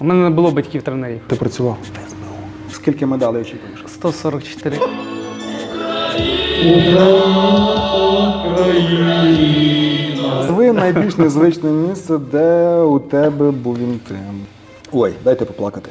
У мене не було батьків тренерів. Ти працював? Скільки медалей очікуєш? 144. Назви найбільш незвичне місце, де у тебе був інтим. Ой, дайте поплакати.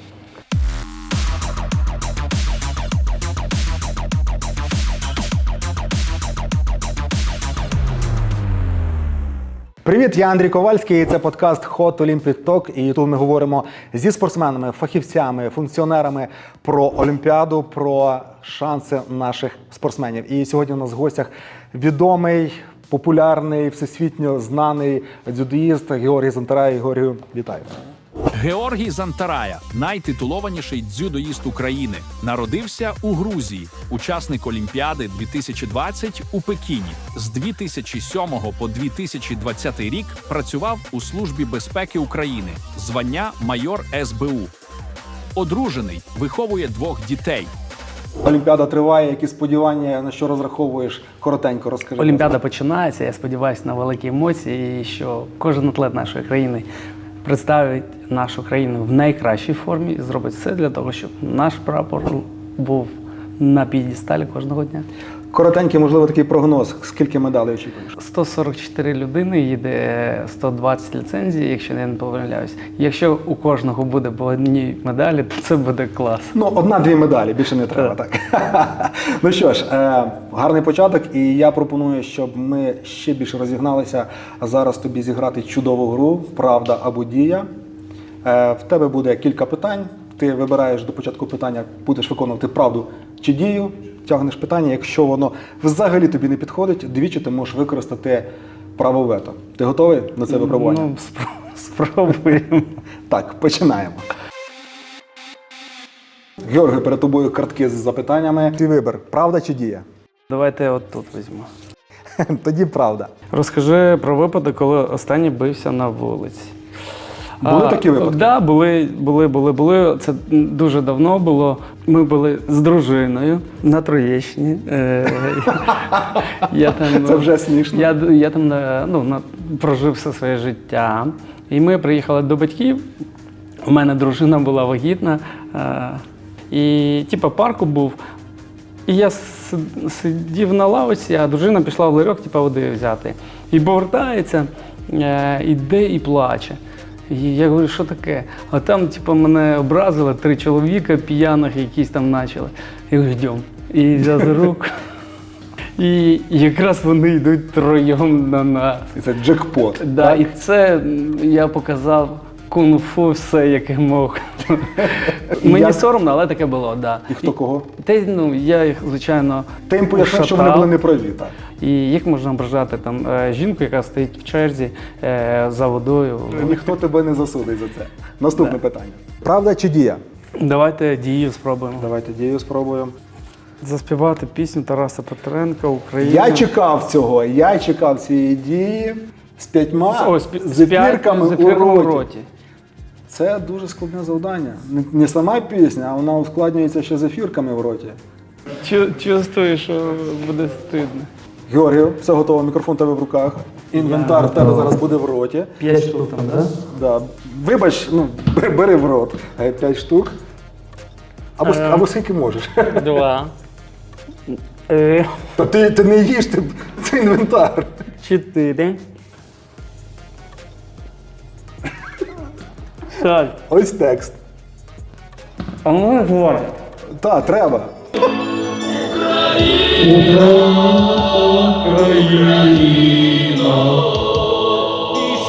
Привіт, я Андрій Ковальський. і Це подкаст Hot Olympic Talk. І тут ми говоримо зі спортсменами, фахівцями, функціонерами про Олімпіаду, про шанси наших спортсменів. І сьогодні у нас в гостях відомий, популярний, всесвітньо знаний дзюдоїст Георгій Зантарай. Георгію, вітаю. Георгій Зантарая, найтитулованіший дзюдоїст України, народився у Грузії, учасник Олімпіади 2020 у Пекіні. З 2007 по 2020 рік працював у Службі безпеки України, звання майор СБУ. Одружений, виховує двох дітей. Олімпіада триває. Які сподівання на що розраховуєш? Коротенько розкажи. Олімпіада починається. Я сподіваюся на великі емоції, і що кожен атлет нашої країни представить нашу країну в найкращій формі і зробить все для того, щоб наш прапор був на п'єдесталі кожного дня. Коротенький, можливо, такий прогноз. Скільки медалей очікуєш? 144 людини їде 120 ліцензій, якщо я не помиляюсь. Якщо у кожного буде по одній медалі, то це буде клас. Ну, одна-дві медалі, більше не треба. Так. ну що ж, е, гарний початок, і я пропоную, щоб ми ще більше розігналися. Зараз тобі зіграти чудову гру Правда або дія. Е, в тебе буде кілька питань. Ти вибираєш до початку питання, будеш виконувати правду чи дію, тягнеш питання. Якщо воно взагалі тобі не підходить, двічі ти можеш використати право вето. Ти готовий на це випробування? Ну, спро- спробуємо. Так, починаємо. Георгій, перед тобою картки з запитаннями. Твій вибір, правда чи дія? Давайте от тут візьму. Тоді правда. Розкажи про випадок, коли останній бився на вулиці. Були такі випадки? Так, да, були, були, були, були. Це дуже давно було. Ми були з дружиною на Троєщині. Е, я там, Це вже смішно. Я, я там е, ну, на- прожив все своє життя. І ми приїхали до батьків. У мене дружина була вагітна. Е, і типу, парку був. І я сидів на лавочці, а дружина пішла в ларьок, типу, води взяти. І повертається, іде і плаче. І я говорю, що таке? А там, типу, мене образили три чоловіка п'яних, якісь там почали. Я говорю, йдемо. І взяв за руку. І якраз вони йдуть троєм на нас. І це джекпот. Да, і це я показав кунг-фу все, яке мог. Мені як- соромно, але таке було, так. Да. І хто кого? Та ну, я їх, звичайно. Ти їм пояснив, що вони були неправі. Так. І як можна ображати там е, жінку, яка стоїть в черзі е, за водою? Ніхто тебе не засудить за це. Наступне питання. Правда чи дія? Давайте дію спробуємо. Давайте дію спробуємо. Заспівати пісню Тараса Петренка Україна. Я чекав цього, я чекав цієї дії з п'ятьма Ось, пі- з зефірками у роті. в роті. Це дуже складне завдання. Не, не сама пісня, а вона ускладнюється ще зефірками в роті. Чу- Чувствую, що буде стидно. Георгію, все готово, мікрофон в тебе в руках. Інвентар в тебе зараз буде в роті. П'ять штук там, так? Да. Вибач, ну, бери, в рот. Е, П'ять штук. Або, с- або скільки можеш. Два. Е, Та ти, ти не їж, ти, це інвентар. Чотири. Так. Ось текст. А ну говорить. Так, треба.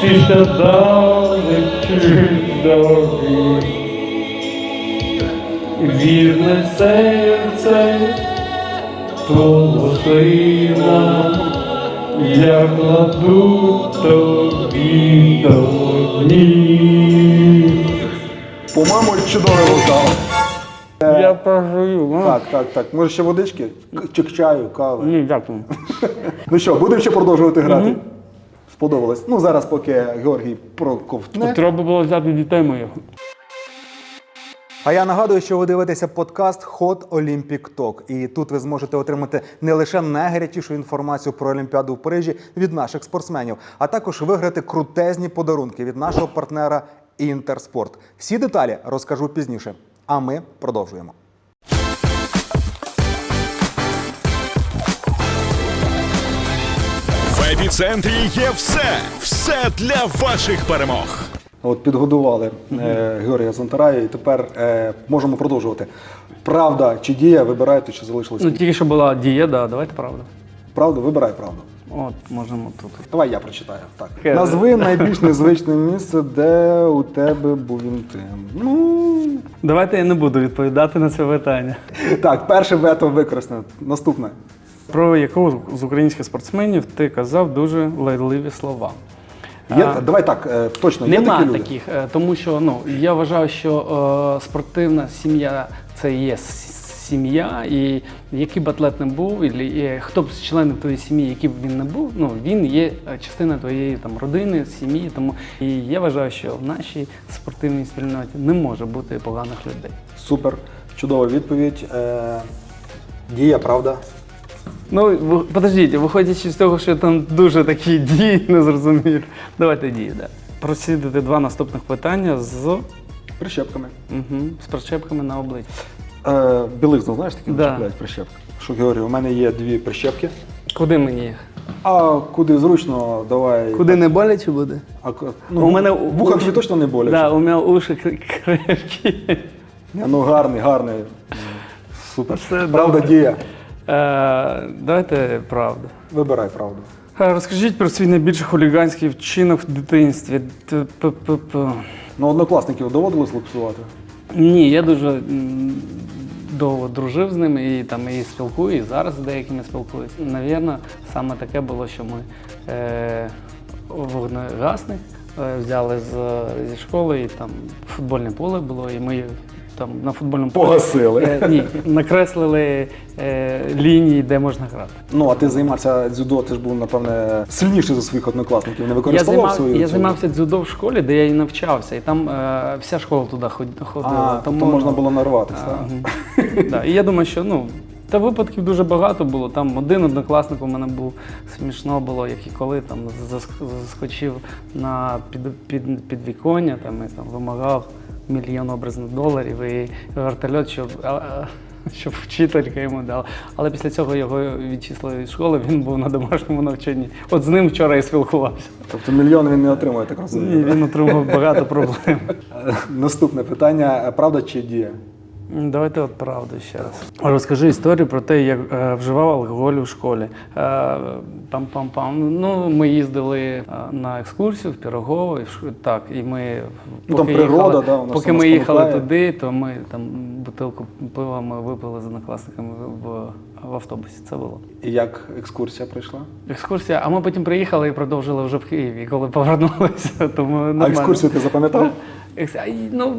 Після далеки дороги, вірне серце полосила, я кладу тобі до ніг. По-моєму, чудовий вокал. Я прожую. ну. Так, так, так. Може ще водички? К- Чи чаю, кави. Ні, дякую. Ну що, будемо ще продовжувати грати? Сподобалось. Ну зараз, поки Георгій проковтне. Треба було взяти дітей моїх. А я нагадую, що ви дивитеся подкаст Hot Olympic Talk. І тут ви зможете отримати не лише найгарячішу інформацію про Олімпіаду в Парижі від наших спортсменів, а також виграти крутезні подарунки від нашого партнера Інтерспорт. Всі деталі розкажу пізніше. А ми продовжуємо. В епіцентрі є все, все для ваших перемог. От підгодували е, Георгія Зонтарая, і тепер е, можемо продовжувати. Правда чи дія, вибирайте, чи залишилось. Ну, тільки що була дія, да, давайте правду. Правду, вибирай правду. От, можемо тут. Давай я прочитаю. Так. Окей. Назви найбільш незвичне місце, де у тебе був інтим. Ну Давайте я не буду відповідати на це питання. так, перше вето використане. Наступне. Про якого з українських спортсменів ти казав дуже лайливі слова? Є, А, давай так, е, точно, є Нема такі люди. таких, е, тому що ну я вважаю, що е, спортивна сім'я це є с- сім'я, і який б атлет не був, і, хто б з членів твоєї сім'ї, який б він не був, ну він є е, частина твоєї там родини, сім'ї. Тому і я вважаю, що в нашій спортивній спільноті не може бути поганих людей. Супер, чудова відповідь. Е, дія, правда. Ну, подождіть, виходячи з того, що там дуже такі дії незрозумілі. Давайте дії, да. Просідати два наступних питання з, Прищепками. угу, з прищепками на обличчі. Е, білизну, знаєш, такі Да. начепляють прищепки. Що, Георгій, у мене є дві прищепки. Куди мені їх? А куди зручно, давай. Куди не боляче буде? А, к- ну, У мене вуха тобі точно не болять. Да, у мене уші кр- крепкі. Ні, Ну гарний, гарний. М, Супер. Все Правда, добре. дія. Е, давайте правду. Вибирай правду. Е, Розкажіть про свій найбільший хуліганський вчинок в дитинстві. Т-п-п-п. Ну, однокласників доводилось лупсувати? Ні, я дуже довго дружив з ними і там і спілкую, і зараз з деякими спілкуюся. Навірно, саме таке було, що ми е, вогнегасник е, взяли з, зі школи, і там футбольне поле було, і ми там на футбольному полі Погасили. е, ні, накреслили е, лінії, де можна грати. Ну, а ти займався дзюдо, ти ж був, напевне, сильніший за своїх однокласників. Не Я, використовував займав, свою я цю- займався дзюдо в школі, де я і навчався, і там е, вся школа туди ход- ходила. А, тому можна було нарватися. А, так? Да. І я думаю, що ну, та випадків дуже багато було. Там один однокласник у мене був смішно було, як і коли там заск- заскочив на під, під, підвіконня там, і там вимагав мільйон образних доларів і вертольот, щоб. Щоб вчителька йому дала. Але після цього його відчислили від школи, він був на домашньому навчанні. От з ним вчора і спілкувався. Тобто мільйон він не отримує, так розумію. Ні, він отримав багато проблем. Е, Наступне питання: правда чи дія? Давайте от правду ще раз. Розкажи історію про те, як е, вживав алкоголь у школі. Е, Пам-пам-пам. Ну, ми їздили е, на екскурсію в Пірогово, і так, і ми Ну, там природа, да, вона поки ми їхали туди, то ми там бутилку пива ми випили з однокласниками в, в автобусі. Це було. І як екскурсія прийшла? Екскурсія, а ми потім приїхали і продовжили вже в Києві, коли повернулися. Тому А нормально. екскурсію ти запам'ятав? Екс- Ну,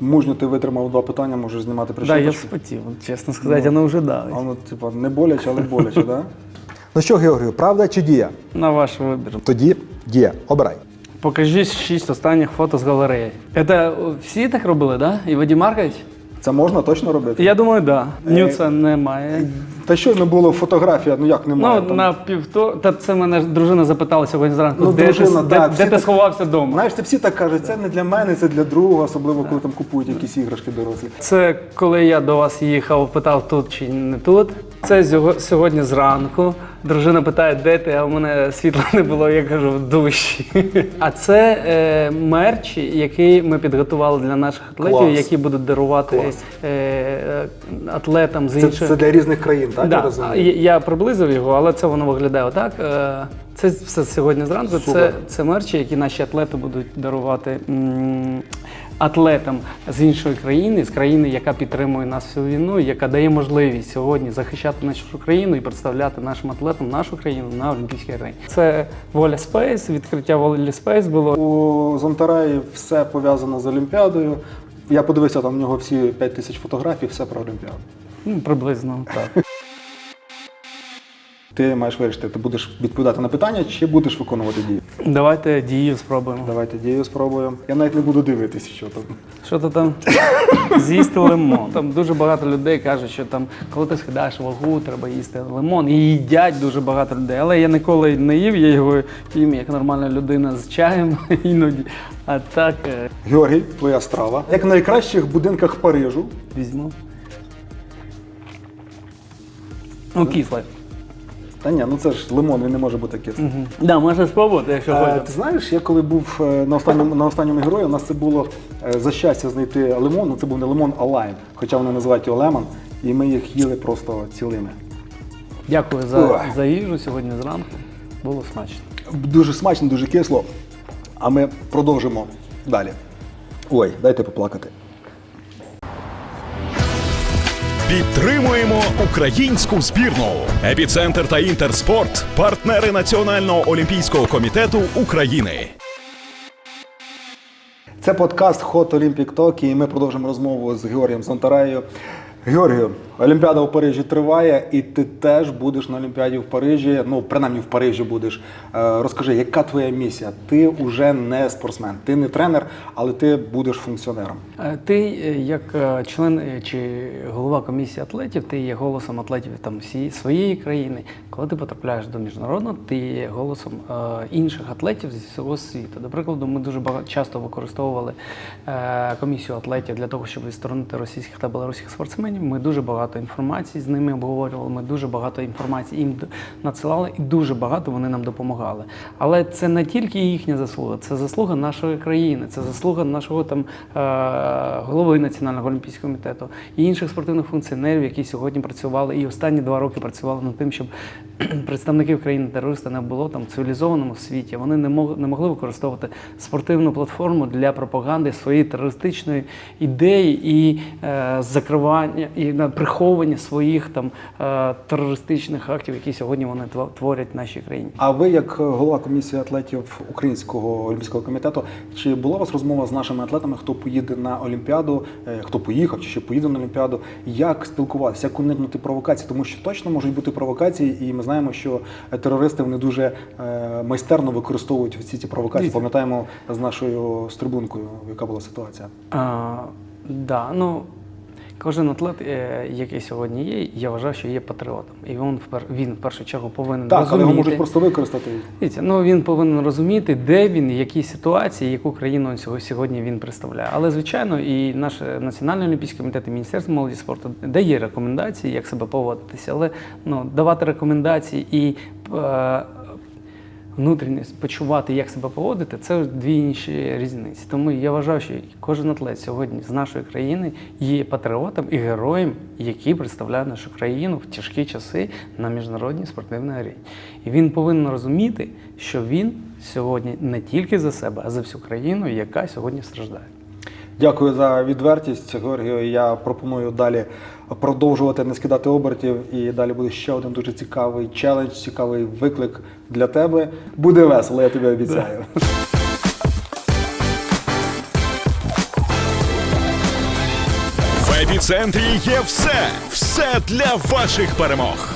Мужньо ти витримав два питання, можеш знімати да, я прищепочку. чесно сказати, воно вже дали. А воно, типу, не боляче, але боляче, так? Ну що, Георгію, правда чи дія? На ваш вибір. Тоді дія. Обирай. Покажіть шість останніх фото з галереї. Це всі так робили, да? І Вадим Маркович? Це можна точно робити? Я думаю, да. Ню Нюца немає. Та що не було фотографія, ну як немає? Ну, там? на півто. Та це мене дружина запитала сьогодні зранку, Ну, де, дружина, ти, да, де, де ти сховався вдома. Знаєш, це всі так кажуть, це не для мене, це для друга, особливо коли там купують якісь іграшки дорослі. Це коли я до вас їхав, питав тут чи не тут. Це сьогодні зранку. Дружина питає, де ти, а в мене світла не було, я кажу, в душі. А це е, мерч, який ми підготували для наших атлетів, Клас. які будуть дарувати Клас. е, атлетам з Це, інших. це для різних країн, так? я Да, розумію? я, я приблизив його, але це воно виглядає отак. Е, Це все сьогодні зранку. Це, це мерчі, які наші атлети будуть дарувати м, атлетам з іншої країни, з країни, яка підтримує нас всю війну, яка дає можливість сьогодні захищати нашу країну і представляти нашим атлетам нашу країну на Олімпійській арені. Це Воля Спейс, відкриття Волі Спейс було. У Зонтараї все пов'язано з Олімпіадою. Я подивився, там в нього всі 5 тисяч фотографій, все про Олімпіаду. Ну, приблизно так. Ти маєш вирішити, ти будеш відповідати на питання чи будеш виконувати дії. Давайте дію спробуємо. Давайте дію спробуємо. Я навіть не буду дивитися, що там. Що то там з'їсти лимон. Там дуже багато людей кажуть, що там, коли ти схидаєш вагу, треба їсти лимон. І їдять дуже багато людей. Але я ніколи не їв, я його їм як нормальна людина з чаєм іноді. А так е, Георгій, твоя страва. Як в найкращих будинках Парижу. візьму. Ну, кисле. Та ні, ну це ж лимон, він не може бути кислим. Мгм. Да, можна спробувати, якщо Е, хочеш. ти знаєш, я коли був е, на останньому на останньому герої, у нас це було е, за щастя знайти лимон. Ну це був не лимон, а лайм, хоча вони називають його лемон, і ми їх їли просто цілими. Дякую за, за їжу сьогодні зранку. Було смачно. Дуже смачно, дуже кисло. А ми продовжимо далі. Ой, дайте поплакати. Підтримуємо українську збірну. Епіцентр та Інтерспорт партнери Національного олімпійського комітету України. Це подкаст Хот Олімпік Токі. і ми продовжимо розмову з Георгієм Зонтареєю. Георгію, Олімпіада в Парижі триває, і ти теж будеш на Олімпіаді в Парижі. Ну, принаймні в Парижі будеш. Е, Розкажи, яка твоя місія? Ти вже не спортсмен, ти не тренер, але ти будеш функціонером. Е, Ти е, як член чи голова комісії атлетів, ти є голосом атлетів там всієї своєї країни. Коли ти потрапляєш до міжнародного, ти є голосом інших атлетів зі всього світу. До прикладу, ми дуже багато часто використовували комісію атлетів для того, щоб відсторонити російських та білоруських спортсменів. Ми дуже багато інформації з ними обговорювали. Ми дуже багато інформації їм надсилали, і дуже багато вони нам допомагали. Але це не тільки їхня заслуга, це заслуга нашої країни, це заслуга нашого там е, голови Національного олімпійського комітету і інших спортивних функціонерів, які сьогодні працювали і останні два роки працювали над тим, щоб представників країни терориста не було там в цивілізованому світі. Вони не мог, не могли використовувати спортивну платформу для пропаганди своєї терористичної ідеї і е, закривання і на приховування своїх там е, терористичних актів, які сьогодні вони творять в нашій країні. А ви, як голова комісії атлетів Українського олімпійського комітету, чи була у вас розмова з нашими атлетами, хто поїде на Олімпіаду, е, хто поїхав, чи ще поїде на Олімпіаду? Як спілкуватися, як уникнути провокацій? Тому що точно можуть бути провокації, і ми знаємо, що е, терористи вони дуже е, майстерно використовують всі ці провокації. Пам'ятаємо з нашою стрибункою, яка була ситуація. А, да, ну, кожен атлет, е, який сьогодні є, я вважаю, що є патріотом. І він він в першу чергу повинен Так, але розуміти. його можуть просто використати. Дивіться, ну він повинен розуміти, де він, в якій ситуації, яку країну він сьогодні він представляє. Але звичайно, і наш Національний олімпійський комітет, і Міністерство молоді спорту дає рекомендації, як себе поводитися. Але ну, давати рекомендації і внутрішньо почувати, як себе поводити, це дві інші різниці. Тому я вважаю, що кожен атлет сьогодні з нашої країни є патріотом і героєм, який представляє нашу країну в тяжкі часи на міжнародній спортивній арені. І він повинен розуміти, що він сьогодні не тільки за себе, а за всю країну, яка сьогодні страждає. Дякую за відвертість, Георгію. Я пропоную далі продовжувати не скидати обертів. І далі буде ще один дуже цікавий челендж, цікавий виклик для тебе. Буде весело, я тобі обіцяю. В епіцентрі є все, все для ваших перемог.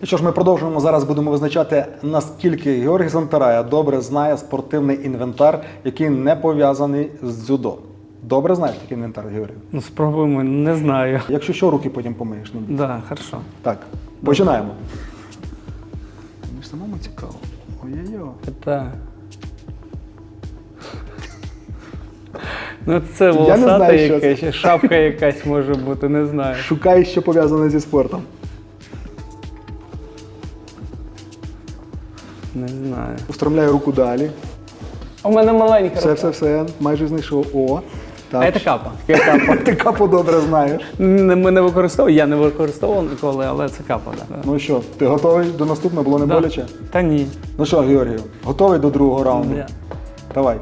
Ну Що ж, ми продовжуємо зараз. Будемо визначати, наскільки Георгій Зантарая добре знає спортивний інвентар, який не пов'язаний з дзюдо. Добре знаєш такий інвентар, Георгій? Ну, спробуємо, не знаю. Якщо що, руки потім помиєш. Ну, Да, хорошо. Так, починаємо. Мені ж самому цікаво. Ой-ой-ой. Это... Ну, це волосата знаю, що якась, шапка якась може бути, не знаю. Шукай, що пов'язане зі спортом. Не знаю. Устромляю руку далі. У мене маленька. Все, все, все. Майже знайшов. О. Так. А це капа. Капа. Ти капу добре знаєш. Ми не використовуємо, я не використовував ніколи, але це капа, так. Ну що, ти готовий до наступного? Було не боляче? Та ні. Ну що, Георгію, готовий до другого раунду? Я- Давай.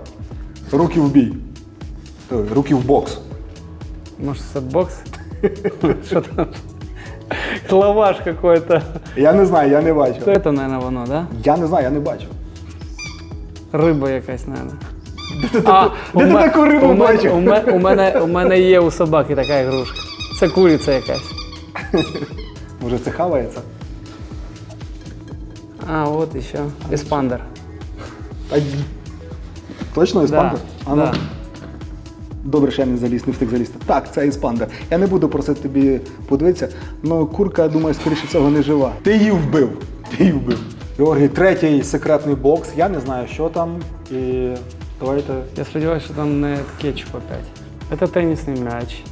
Руки в бій. Ой, Руки в бокс. Може, це бокс? Що там? Лаваш какой-то. Я не знаю, я не бачив. Що це, мабуть, воно, да? Я не знаю, я не бачив. Риба якась, мабуть. Де ти таку рибу бачив? у, мене, є у собаки така ігрушка. Це куриця якась. Може, це хавається? А, от ще. Еспандер. А, точно еспандер? Да, да. Добре, що я не заліз, не встиг залізти. Так, це еспандер. Я не буду просити тобі подивитися, але курка, я думаю, скоріше всього не жива. Ти її вбив. Ти її вбив. Георгій, третій секретний бокс. Я не знаю, що там. І давайте. Я сподіваюся, що там не кетчуп опять. Це тенісний м'яч.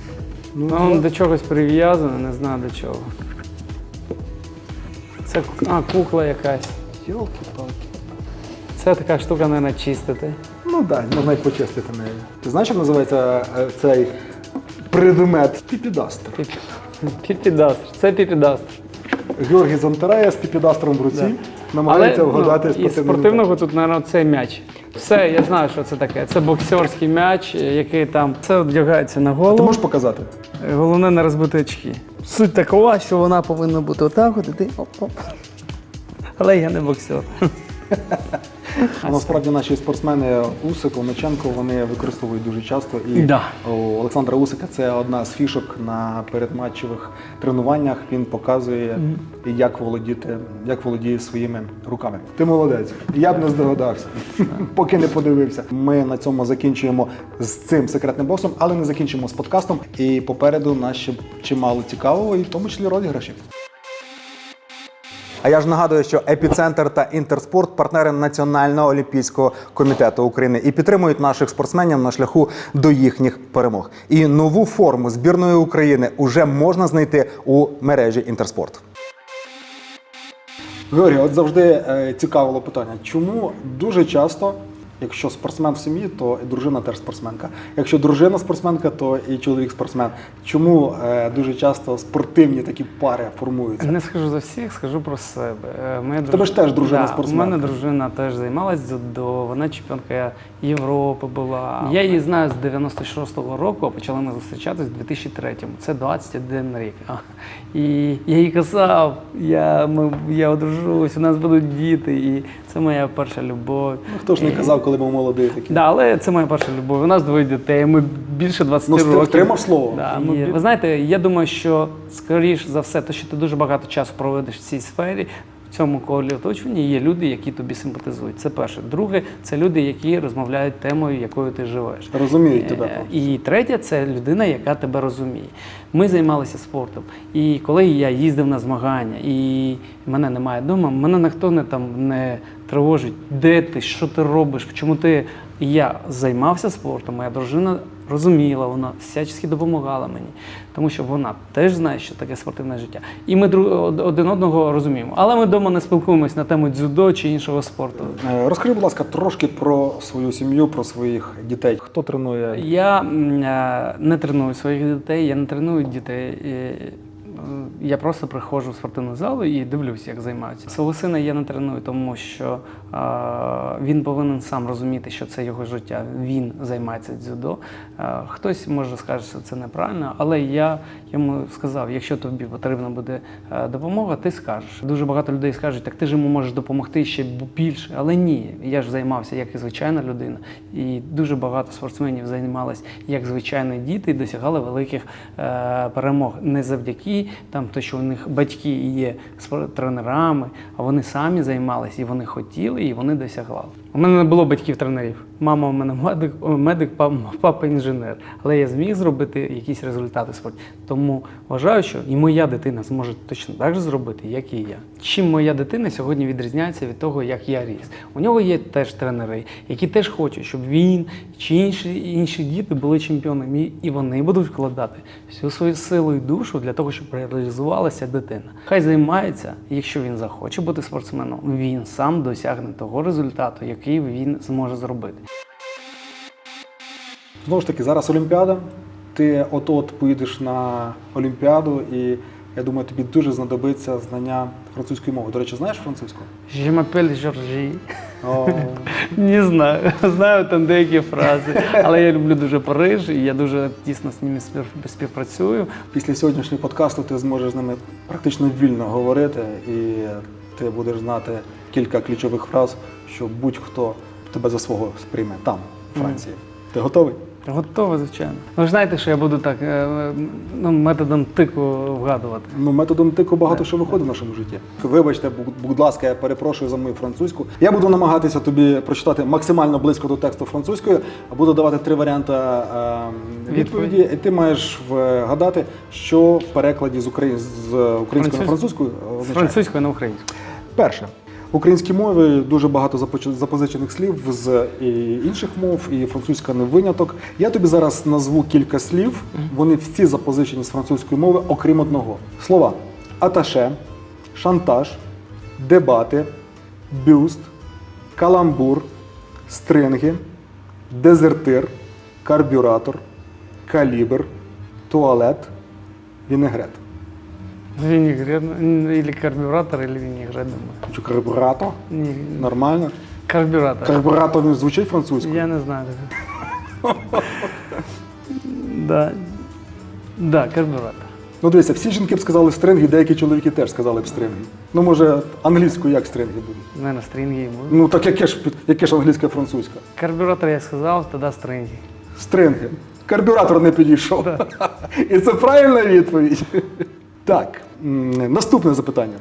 Ну, Ну, він до чогось прив'язаний, не знаю до чого. Це а, кукла якась. Йолки-палки. Це така штука, мабуть, чистити. Ну так, да, можна й почистити нею. Ти знаєш, як називається е, цей предмет? Піпідастер. Піпі- Піпідастр. Це піпідастр. Георгій Зонтарея з піпідастром в руці Да. Намагається вгадати ну, спортивний спортивного тут, мабуть, цей м'яч. Все, я знаю, що це таке. Це боксерський м'яч, який там все одягається на голову. Ти можеш показати? Головне не розбити очки. Суть такова, що вона повинна бути отак, от і ти оп-оп. Але я не боксер. А насправді наші спортсмени Усик, Ломаченко, вони використовують дуже часто. І Да. у Олександра Усика це одна з фішок на передматчевих тренуваннях. Він показує, як володіти, як володіє своїми руками. Ти молодець. Я б не здогадався, поки не подивився. Ми на цьому закінчуємо з цим секретним боксом, але не закінчимо з подкастом. І попереду нас ще чимало цікавого, і в тому числі розіграшів. А я ж нагадую, що епіцентр та інтерспорт партнери Національного олімпійського комітету України і підтримують наших спортсменів на шляху до їхніх перемог. І нову форму збірної України уже можна знайти у мережі Інтерспорт. Георгій, от завжди е, цікавило питання, чому дуже часто, якщо спортсмен в сім'ї, то і дружина теж спортсменка. Якщо дружина спортсменка, то і чоловік спортсмен. Чому е, дуже часто спортивні такі пари формуються? Не скажу за всіх, скажу про себе. Е, Моя тебе ж теж дружина спортсменка. У мене дружина теж займалась дзюдо, вона чемпіонка Європи була. Я її знаю з 96-го року, а почали ми зустрічатись в 2003-му. Це 21 рік. І я їй казав, я, я одружусь, у нас будуть діти, і це моя перша любов. Ну, хто ж не казав, коли був молодий такий? Да, але це моя перша любов. У нас двоє дітей. Ми більше 20 Ну, років. Тримав слово? Да, ми, ви знаєте, я думаю, що скоріш за все, то що ти дуже багато часу проводиш в цій сфері. В цьому колі оточення є люди, які тобі симпатизують. Це перше. Друге, це люди, які розмовляють темою, якою ти живеш. Розуміють тебе. Е, І третє це людина, яка тебе розуміє. Ми займалися спортом. І коли я їздив на змагання, і мене немає вдома, мене ніхто не там не тривожить, де ти, що ти робиш, чому ти. Я займався спортом, моя дружина розуміла, вона всячески допомагала мені, тому що вона теж знає, що таке спортивне життя. І ми друг- один одного розуміємо. Але ми вдома не спілкуємось на тему дзюдо чи іншого спорту. Е, Розкажи, будь ласка, трошки про свою сім'ю, про своїх дітей. Хто тренує? Я е, не треную своїх дітей, я не треную дітей. Е, Я просто приходжу в спортивну залу і дивлюся, як займаються. Свого сина я не треную, тому що він повинен сам розуміти, що це його життя. Він займається дзюдо. Е, хтось може скаже, що це неправильно, але я йому сказав: якщо тобі потрібна буде е, допомога, ти скажеш. Дуже багато людей скажуть, так ти ж йому можеш допомогти ще більше. Але ні, я ж займався як і звичайна людина, і дуже багато спортсменів займалися як звичайні діти і досягали великих перемог. Не завдяки там, то, що у них батьки є тренерами, а вони самі займалися і вони хотіли, і вони досягали. У мене не було батьків-тренерів. Мама у мене медик, медик папа, інженер. Але я зміг зробити якісь результати в спорті. Тому вважаю, що і моя дитина зможе точно так же зробити, як і я. Чим моя дитина сьогодні відрізняється від того, як я ріс. У нього є теж тренери, які теж хочуть, щоб він чи інші, інші діти були чемпіонами, І- вони будуть вкладати всю свою силу і душу для того, щоб реалізувалася дитина. Хай займається, якщо він захоче бути спортсменом, він сам досягне того результату, який він зможе зробити. Знову ж таки, зараз Олімпіада. Ти от-от поїдеш на Олімпіаду, і я думаю, тобі дуже знадобиться знання французької мови. До речі, знаєш французьку? Je m'appelle Georgie. Не знаю. Знаю там деякі фрази. Але я люблю дуже Париж, і я дуже тісно з ними співпрацюю. після сьогоднішнього подкасту ти зможеш з ними практично вільно говорити, і ти будеш знати кілька ключових фраз, що будь-хто тебе за свого сприйме там, в Франції. Ти готовий? Готово, звичайно. Ви ж знаєте, що я буду так е, ну, методом тику вгадувати. Ну, методом тику багато що виходить в нашому житті. Вибачте, будь- ласка, я перепрошую за мою французьку. Я буду намагатися тобі прочитати максимально близько до тексту французькою, а буду давати три варіанти е, відповіді, і ти маєш вгадати, що в перекладі з, Украї... з української на французьку З французької на українську. Перше. Українській мові дуже багато запозичених слів з інших мов, і французька не виняток. Я тобі зараз назву кілька слів. Вони всі запозичені з французької мови, окрім одного. Слова аташе, шантаж, дебати, бюст, каламбур, стринги, дезертир, карбюратор, калібр, туалет, вінегрет. Винегрет, или карбюратор, или винегрет, думаю. Чи карбюратор? Ні, Нормально. карбюратор. Карбюратор не звучить французькою? Я не знаю. да. да, карбюратор. Ну дивися, всі жінки б сказали стринги, деякі чоловіки теж сказали б стринги. Ну, може, англійською як стринги будуть? Наверное, стринги будут. Ну так яке ж під- яке ж англійська французька? Карбюратор я сказал, тогда стринги. Стринги. Карбюратор не підійшов. І це правильна відповідь. Так, наступне запитання.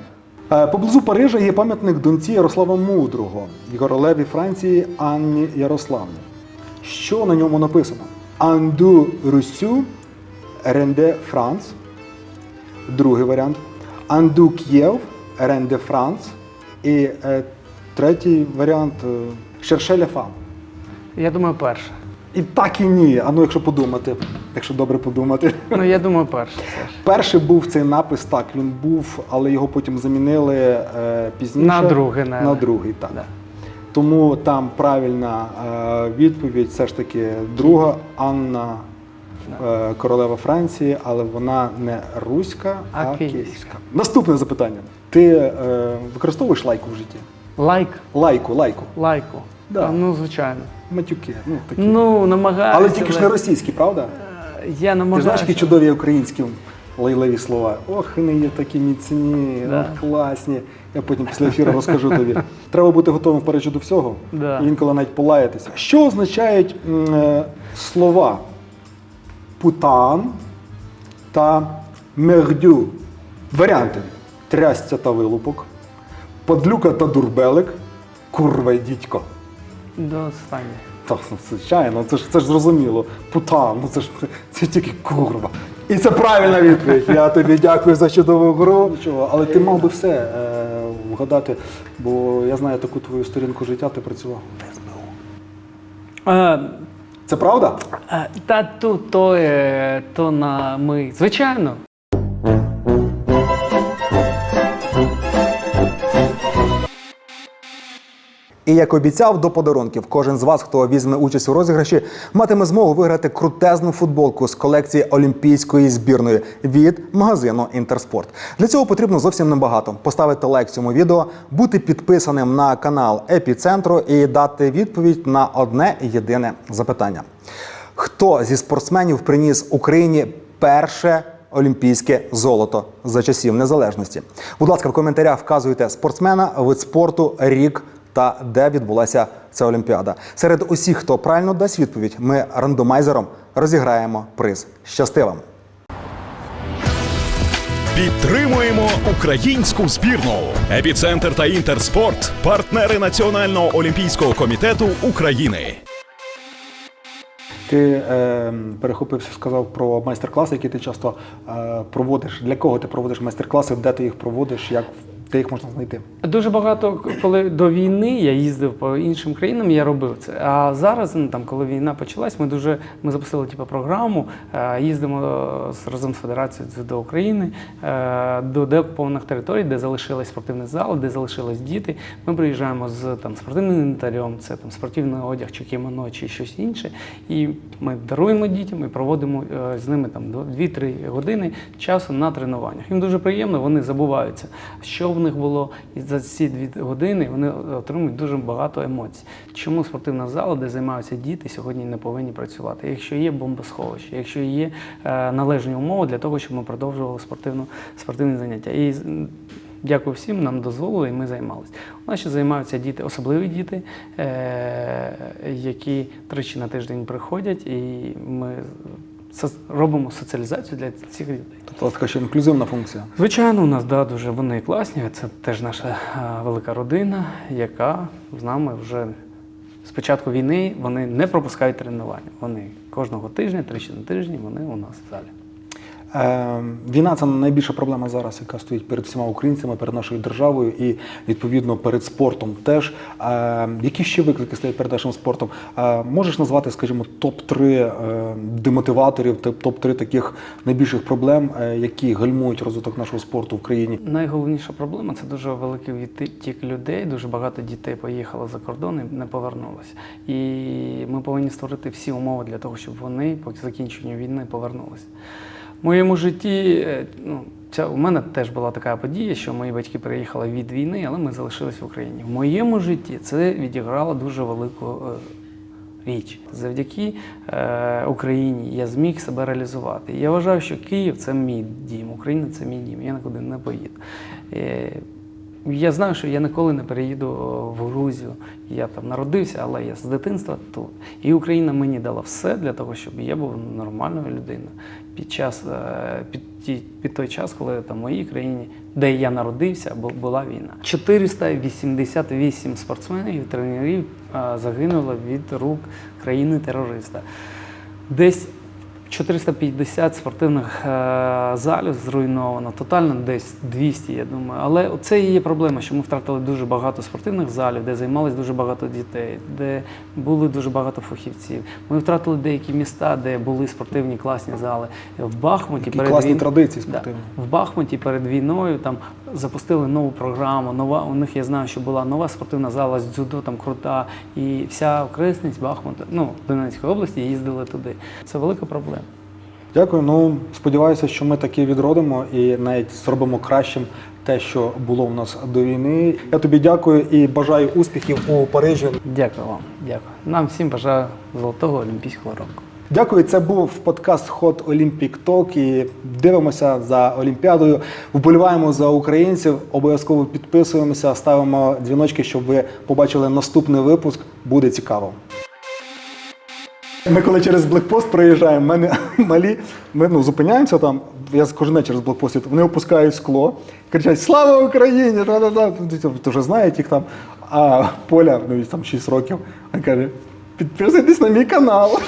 Е, Поблизу Парижа є пам'ятник доньці Ярослава Мудрого, королеві Франції Анні Ярославні. Що на ньому написано? Анду Русю Ренде Франц. Другий варіант. Анду К'єв Ренде Франц. І е, третій варіант Шершеля Фам. Я думаю, перше. І так і ні. А ну, якщо подумати, якщо добре подумати. Ну, я думаю, все ж. Перший був цей напис, так, він був, але його потім замінили е, пізніше. На другий, На наверно. другий, так. Да. Тому там правильна е, відповідь все ж таки друга Анна е, королева Франції, але вона не руська, а, А київська. київська. Наступне запитання. Ти е, використовуєш лайку в житті? Лайк, Лайку, лайку. лайку. Да. Ну, звичайно. Матюки. Ну, такі. Ну, намагаюся. але тільки ж не російські, правда? Я Ти знаєш, які чудові українські лайливі слова. Ох, вони є такі міцні, Да. ох, класні. Я потім після ефіру розкажу тобі. Треба бути готовим в Парижі до всього. Да. І інколи навіть полаятися. Що означають е, слова путан та мердю? Варіанти: трясця та вилупок, подлюка та дурбелик, курва й дідько. До останнього. Так, ну, звичайно, це ж це ж зрозуміло. Путан, ну це ж це тільки курва. І це правильна відповідь. Я тобі дякую за чудову гру. Нічого, але ти мав би все е, вгадати, бо я знаю таку твою сторінку життя, ти працював. в СБУ. Е, Це правда? е, та тут то, е, то на ми. Звичайно. І як обіцяв, до подарунків кожен з вас, хто візьме участь у розіграші, матиме змогу виграти крутезну футболку з колекції олімпійської збірної від магазину Інтерспорт. Для цього потрібно зовсім небагато: поставити лайк цьому відео, бути підписаним на канал Епіцентру і дати відповідь на одне єдине запитання: хто зі спортсменів приніс Україні перше? Олімпійське золото за часів незалежності. Будь ласка, в коментарях вказуйте спортсмена, вид спорту, рік та де відбулася ця олімпіада. Серед усіх, хто правильно дасть відповідь, ми рандомайзером розіграємо приз. Щасти вам! Підтримуємо українську збірну. Епіцентр та Інтерспорт партнери Національного олімпійського комітету України. Ти е, перехопився, сказав про майстер-класи, які ти часто е, проводиш. Для кого ти проводиш майстер-класи, де ти їх проводиш, як де їх можна знайти? Дуже багато, коли до війни я їздив по іншим країнам, я робив це. А зараз, ну там, коли війна почалась, ми дуже ми запустили типу, програму. е, Їздимо е, разом з Федерацією до України е, до деокупованих територій, де залишились спортивні зали, де залишились діти. Ми приїжджаємо з там спортивним інвентарем, це там спортивний одяг, чи кімоно, чи щось інше. І ми даруємо дітям і проводимо з ними там до 2-3 години часу на тренуваннях. Їм дуже приємно, вони забуваються, що в них було, і за ці дві години вони отримують дуже багато емоцій. Чому спортивна зала, де займаються діти, сьогодні не повинні працювати? Якщо є бомбосховище, якщо є е, належні умови для того, щоб ми продовжували спортивну, спортивні заняття. І дякую всім, нам дозволили, і ми займалися. У нас ще займаються діти, особливі діти, е- які тричі на тиждень приходять, і ми робимо соціалізацію для цих дітей. Тобто така ще інклюзивна функція. Звичайно, у нас да, дуже вони класні. Це теж наша велика родина, яка з нами вже з початку війни вони не пропускають тренування. Вони кожного тижня, тричі на тиждень, вони у нас в залі. Е, війна це найбільша проблема зараз, яка стоїть перед всіма українцями, перед нашою державою і відповідно перед спортом. Теж е, які ще виклики стоять перед нашим спортом? Е, можеш назвати, скажімо, топ 3 е, демотиваторів, топ 3 таких найбільших проблем, е, які гальмують розвиток нашого спорту в країні? Найголовніша проблема це дуже великий відтік людей. Дуже багато дітей поїхало за кордон і не повернулося. І ми повинні створити всі умови для того, щоб вони по закінченню війни повернулися. Моєму житті, е, ну, ця, у мене теж була така подія, що мої батьки приїхали від війни, але ми залишились в Україні. В моєму житті це відіграло дуже велику е, річ. Завдяки е, Україні я зміг себе реалізувати. Я вважаю, що Київ це мій дім, Україна це мій дім. Я нікуди не поїду. Е, я знаю, що я ніколи не переїду в Грузію. Я там народився, але я з дитинства тут. І Україна мені дала все для того, щоб я був нормальною людиною під час е, під, під той час, коли там в моїй країні, де я народився, бу- була війна. 488 спортсменів тренерів е, загинуло від рук країни-терориста. Десь 450 спортивних е, залів зруйновано, тотально десь 200, я думаю. Але це і є проблема, що ми втратили дуже багато спортивних залів, де займалось дуже багато дітей, де були дуже багато фахівців. Ми втратили деякі міста, де були спортивні класні зали. В Бахмуті Які класні війн- традиції Да. В Бахмуті перед війною там запустили нову програму. Нова у них я знаю, що була нова спортивна зала з дзюдо, там крута, і вся окресність Бахмута, ну Донецької області їздили туди. Це велика проблема. Дякую. Ну сподіваюся, що ми таки відродимо і навіть зробимо кращим те, що було в нас до війни. Я тобі дякую і бажаю успіхів у Парижі. Дякую вам. Дякую. Нам всім бажаю золотого олімпійського року. Дякую. Це був подкаст Hot Olympic Talk і дивимося за Олімпіадою. Вболіваємо за українців. Обов'язково підписуємося, ставимо дзвіночки, щоб ви побачили наступний випуск. Буде цікаво. Ми коли через блокпост проїжджаємо, мене малі, ми ну, зупиняємося там. Я кожен день через блокпост, вони опускають скло, кричать Слава Україні! Та-та-та. Ти вже знають їх там. А Поля, ну там 6 років, вона каже, підписуйтесь на мій канал.